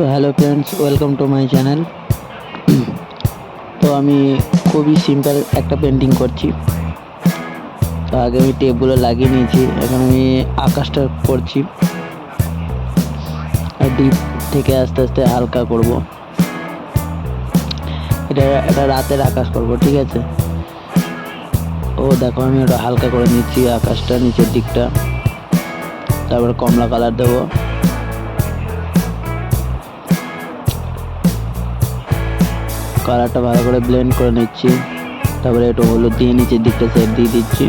তো hello friends welcome to my channel তো আমি খুবই সিম্পল একটা পেন্টিং করছি। তো আগে আমি টেপগুলো লাগিয়ে নিয়েছি, এখন আমি আকাশটা করছি। আর ডিপ থেকে আস্তে আস্তে হালকা করব। এটা একটা রাতের আকাশ করব, ঠিক আছে? ও দেখো, আমি ওটা হালকা করে নিচ্ছি আকাশটা, নিচের দিকটা। তারপর কমলা কালার দেবো। কালারটা ভালো করে ব্লেন্ড করে নিচ্ছি। তারপরে একটু হলুদ দিয়ে নিচের দিকটা সেট দিয়ে দিচ্ছি।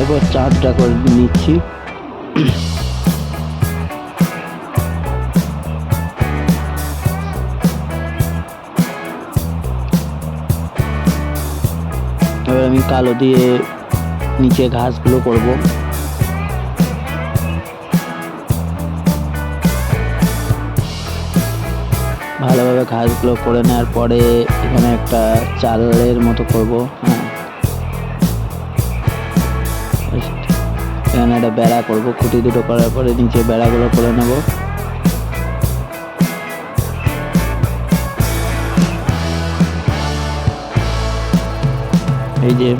এবার চাঁদটা করে নিচ্ছি। আমি কালো দিয়ে নিচে ঘাসগুলো করব। ভালোভাবে ঘাসগুলো করে নেওয়ার পরে এখানে একটা চালের মতো করব হ্যাঁ। এখানে একটা বেড়া করব, খুঁটি দুটো করার পরে নিচে বেড়াগুলো করে নেব। এই যে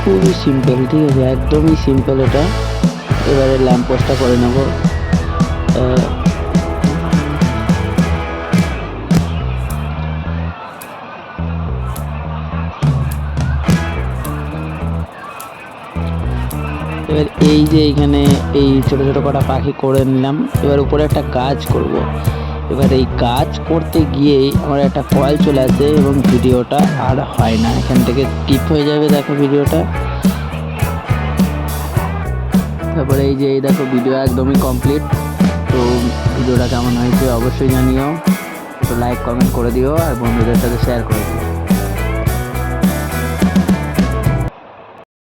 খুবই সিম্পল ঠিক আছে? একদমই সিম্পল এটা। এবারে ল্যাম্প পোস্টটা করে নেব। এবার এই যে এখানে এই ছোট ছোট কটা পাখি করে নিলাম। এবার উপরে একটা কাজ করব। এবার এই কাজ করতে গিয়েই আমার একটা কয়েল চলে আসে এবং ভিডিওটা আর হয় না। এখান থেকে স্কিপ হয়ে যাবে দেখো ভিডিওটা। তারপরে এই যে এই দেখো ভিডিও একদমই কমপ্লিট তো ভিডিওটা কেমন হয়েছে অবশ্যই জানিও। তো লাইক কমেন্ট করে দিও আর বন্ধুদের সাথে শেয়ার করে দিও।